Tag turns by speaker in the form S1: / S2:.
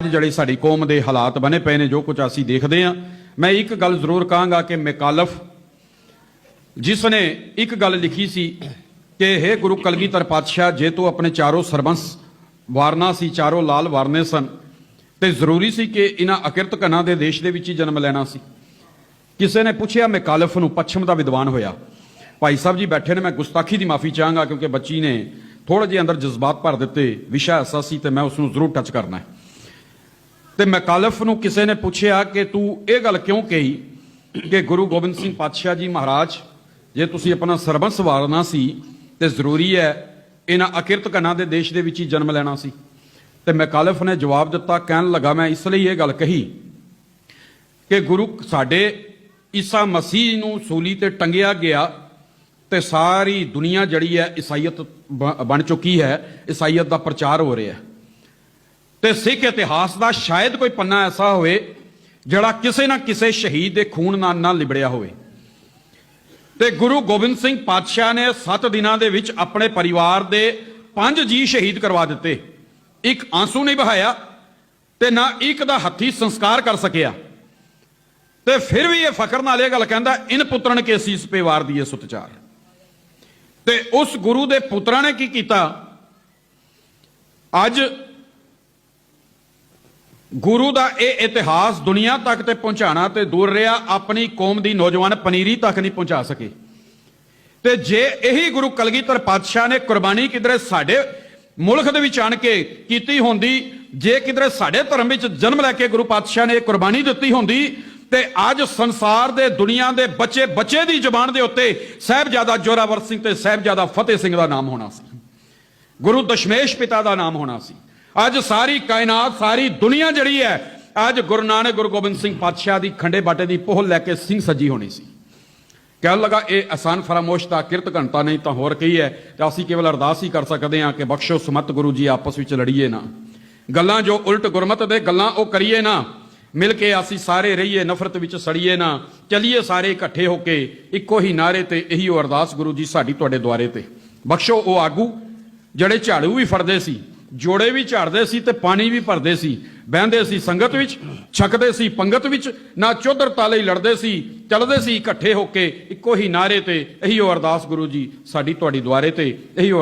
S1: ਜਿਹੜੇ ਸਾਡੀ ਕੌਮ ਦੇ ਹਾਲਾਤ ਬਣੇ ਪਏ ਨੇ, ਜੋ ਕੁਝ ਅਸੀਂ ਦੇਖਦੇ ਹਾਂ, ਮੈਂ ਇੱਕ ਗੱਲ ਜ਼ਰੂਰ ਕਹਾਂਗਾ ਕਿ ਮਕਾਲਫ, ਜਿਸ ਨੇ ਇੱਕ ਗੱਲ ਲਿਖੀ ਸੀ ਕਿ हे ਗੁਰੂ ਕਲਗੀਧਰ ਪਾਤਸ਼ਾਹ, ਜੇ ਤੂੰ ਆਪਣੇ ਚਾਰੋਂ ਸਰਬੰਸ ਵਾਰਨਾ ਸੀ, ਚਾਰੋਂ ਲਾਲ ਵਾਰਨੇ ਸਨ, ਤੇ ਜ਼ਰੂਰੀ ਸੀ ਕਿ ਇਹਨਾਂ ਅਕਿਰਤ ਕਨਾਂ ਦੇ ਦੇਸ਼ ਦੇ ਵਿੱਚ ਹੀ ਜਨਮ ਲੈਣਾ ਸੀ। ਕਿਸੇ ਨੇ ਪੁੱਛਿਆ, ਮਕਾਲਫ ਨੂੰ ਪੱਛਮ ਦਾ ਵਿਦਵਾਨ ਹੋਇਆ। ਭਾਈ ਸਾਹਿਬ ਜੀ ਬੈਠੇ ਨੇ, ਮੈਂ ਗੁਸਤਾਖੀ ਦੀ ਮਾਫੀ ਚਾਹਾਂਗਾ, ਕਿਉਂਕਿ ਬੱਚੀ ਨੇ ਥੋੜੇ ਜਿਹੇ ਅੰਦਰ ਜਜ਼ਬਾਤ ਭਰ ਦਿੱਤੇ, ਵਿਸ਼ਾ ਐਸਾ ਸੀ ਤੇ ਮੈਂ ਉਸ ਨੂੰ ਜ਼ਰੂਰ ਟੱਚ ਕਰਨਾ ਹੈ। ਤੇ ਮਕਾਲਫ ਨੂੰ ਕਿਸੇ ਨੇ ਪੁੱਛਿਆ ਕਿ ਤੂੰ ਇਹ ਗੱਲ ਕਿਉਂ ਕਹੀ ਕਿ ਗੁਰੂ ਗੋਬਿੰਦ ਸਿੰਘ ਪਾਤਸ਼ਾਹ ਜੀ ਮਹਾਰਾਜ, ਜੇ ਤੁਸੀਂ ਆਪਣਾ ਸਰਬੰਸ ਵਾਰਨਾ ਸੀ ਤੇ ਜ਼ਰੂਰੀ ਹੈ ਇਹਨਾਂ ਅਕਿਰਤ ਕਨਾਂ ਦੇ ਦੇਸ਼ ਦੇ ਵਿੱਚ ਹੀ ਜਨਮ ਲੈਣਾ ਸੀ। ਤੇ ਮਕਾਲਫ ਨੇ ਜਵਾਬ ਦਿੱਤਾ, ਕਹਿਣ ਲੱਗਾ, ਮੈਂ ਇਸ ਲਈ ਇਹ ਗੱਲ ਕਹੀ ਕਿ ਗੁਰੂ ਸਾਡੇ ਈਸਾ ਮਸੀਹ ਨੂੰ ਸੂਲੀ ਤੇ ਟੰਗਿਆ ਗਿਆ ਤੇ ਸਾਰੀ ਦੁਨੀਆ ਜਿਹੜੀ ਹੈ ਈਸਾਈਅਤ ਬ- ਬਣ ਚੁੱਕੀ ਹੈ, ਈਸਾਈਅਤ ਦਾ ਪ੍ਰਚਾਰ ਹੋ ਰਿਹਾ ਹੈ। ਤੇ ਸਿੱਖ ਇਤਿਹਾਸ ਦਾ ਸ਼ਾਇਦ ਕੋਈ ਪੰਨਾ ਐਸਾ ਹੋਵੇ ਜਿਹੜਾ ਕਿਸੇ ਨਾ ਕਿਸੇ ਸ਼ਹੀਦ ਦੇ ਖੂਨ ਨਾਲ ਨਾ ਲਿਬੜਿਆ ਹੋਵੇ। ਤੇ ਗੁਰੂ ਗੋਬਿੰਦ ਸਿੰਘ ਪਾਤਸ਼ਾਹ ਨੇ 7 ਦਿਨਾਂ ਦੇ ਵਿੱਚ ਆਪਣੇ ਪਰਿਵਾਰ ਦੇ ਪੰਜ ਜੀ ਸ਼ਹੀਦ ਕਰਵਾ ਦਿੱਤੇ। ਇੱਕ ਆਂਸੂ ਨਹੀਂ ਬਹਾਇਆ ਤੇ ਨਾ ਇੱਕ ਦਾ ਹੱਥੀ ਸੰਸਕਾਰ ਕਰ ਸਕਿਆ। ਤੇ ਫਿਰ ਵੀ ਇਹ ਫਖਰ ਨਾਲ ਇਹ ਗੱਲ ਕਹਿੰਦਾ, ਇਨ ਪੁੱਤਰਨ ਕੇ ਸੀਸ ਪੇ ਵਾਰ ਦੀਏ ਸੁਤਚਾਰ ਤੇ ਉਸ ਗੁਰੂ ਦੇ ਪੁੱਤਰਾਂ ਨੇ ਕੀ ਕੀਤਾ? ਅੱਜ ਗੁਰੂ ਦਾ ਇਹ ਇਤਿਹਾਸ ਦੁਨੀਆ ਤੱਕ ਤੇ ਪਹੁੰਚਾਣਾ ਤੇ ਦੂਰ ਰਿਹਾ, ਆਪਣੀ ਕੌਮ ਦੀ ਨੌਜਵਾਨ ਪਨੀਰੀ ਤੱਕ ਨਹੀਂ ਪਹੁੰਚਾ ਸਕੇ। ਤੇ ਜੇ ਇਹੀ ਗੁਰੂ ਕਲਗੀਧਰ ਪਾਤਸ਼ਾਹ ਨੇ ਕੁਰਬਾਨੀ ਕਿਧਰੇ ਸਾਡੇ ਮੁਲਕ ਦੇ ਵਿੱਚ ਆਣ ਕੇ ਕੀਤੀ ਹੁੰਦੀ, ਜੇ ਕਿਧਰੇ ਸਾਡੇ ਧਰਮ ਵਿੱਚ ਜਨਮ ਲੈ ਕੇ ਗੁਰੂ ਪਾਤਸ਼ਾਹ ਨੇ ਇਹ ਕੁਰਬਾਨੀ ਦਿੱਤੀ ਹੁੰਦੀ, ਤੇ ਅੱਜ ਸੰਸਾਰ ਦੇ ਦੁਨੀਆ ਦੇ ਬੱਚੇ ਬੱਚੇ ਦੀ ਜ਼ਬਾਨ ਦੇ ਉੱਤੇ ਸਾਹਿਬਜ਼ਾਦਾ ਜੋਰਾਵਰ ਸਿੰਘ ਤੇ ਸਾਹਿਬਜ਼ਾਦਾ ਫਤਿਹ ਸਿੰਘ ਦਾ ਨਾਮ ਹੋਣਾ ਸੀ। ਗੁਰੂ ਦਸ਼ਮੇਸ਼ ਪਿਤਾ ਦਾ ਨਾਮ ਹੋਣਾ ਸੀ। ਅੱਜ ਸਾਰੀ ਕਾਇਨਾਤ, ਸਾਰੀ ਦੁਨੀਆ ਜਿਹੜੀ ਹੈ, ਅੱਜ ਗੁਰੂ ਨਾਨਕ ਗੁਰੂ ਗੋਬਿੰਦ ਸਿੰਘ ਪਾਤਸ਼ਾਹ ਦੀ ਖੰਡੇ ਬਾਟੇ ਦੀ ਪੋਹ ਲੈ ਕੇ ਸਿੰਘ ਸੱਜੀ ਹੋਣੀ ਸੀ। ਕਹਿਣ ਲੱਗਾ, ਇਹ ਆਸਾਨ ਫਰਾਮੋਸ਼ ਦਾ ਕਿਰਤ ਘੰਟਾ ਨਹੀਂ ਤਾਂ ਹੋਰ ਕੀ ਹੈ, ਤੇ ਅਸੀਂ ਕੇਵਲ ਅਰਦਾਸ ਹੀ ਕਰ ਸਕਦੇ ਹਾਂ ਕਿ ਬਖਸ਼ੋ ਸਮਤ ਗੁਰੂ ਜੀ, ਆਪਸ ਵਿੱਚ ਲੜੀਏ ਨਾ। ਗੱਲਾਂ ਜੋ ਉਲਟ ਗੁਰਮਤ ਦੇ, ਗੱਲਾਂ ਉਹ ਕਰੀਏ ਨਾ, ਮਿਲ ਕੇ ਅਸੀਂ ਸਾਰੇ ਰਹੀਏ, ਨਫ਼ਰਤ ਵਿੱਚ ਸੜੀਏ ਨਾ, ਚਲੀਏ ਸਾਰੇ ਇਕੱਠੇ ਹੋ ਕੇ, ਇੱਕੋ ਹੀ ਨਾਰੇ ਤੇ ਇਹੀ ਉਹ ਅਰਦਾਸ ਗੁਰੂ ਜੀ ਸਾਡੀ ਤੁਹਾਡੇ ਦੁਆਰੇ ਤੇ। ਬਖਸ਼ੋ ਉਹ ਆਗੂ, ਜਿਹੜੇ ਝਾੜੂ ਵੀ ਫੜਦੇ ਸੀ ਜੋੜੇ ਵੀ ਝਾੜਦੇ ਸੀ ਤੇ ਪਾਣੀ ਵੀ ਭਰਦੇ ਸੀ। ਬਹਿੰਦੇ ਸੀ ਸੰਗਤ ਵਿੱਚ, ਛਕਦੇ ਸੀ ਪੰਗਤ ਵਿੱਚ, ਨਾ ਚੌਧਰ ਤਾਲੇ ਹੀ ਲੜਦੇ ਸੀ, ਚੱਲਦੇ ਸੀ ਇਕੱਠੇ ਹੋ ਕੇ ਇੱਕੋ ਹੀ ਨਾਰੇ ਤੇ, ਇਹੀ ਉਹ ਅਰਦਾਸ ਗੁਰੂ ਜੀ, ਸਾਡੀ ਤੁਹਾਡੀ ਦੁਆਰੇ ਤੇ, ਇਹੀ ਉਹ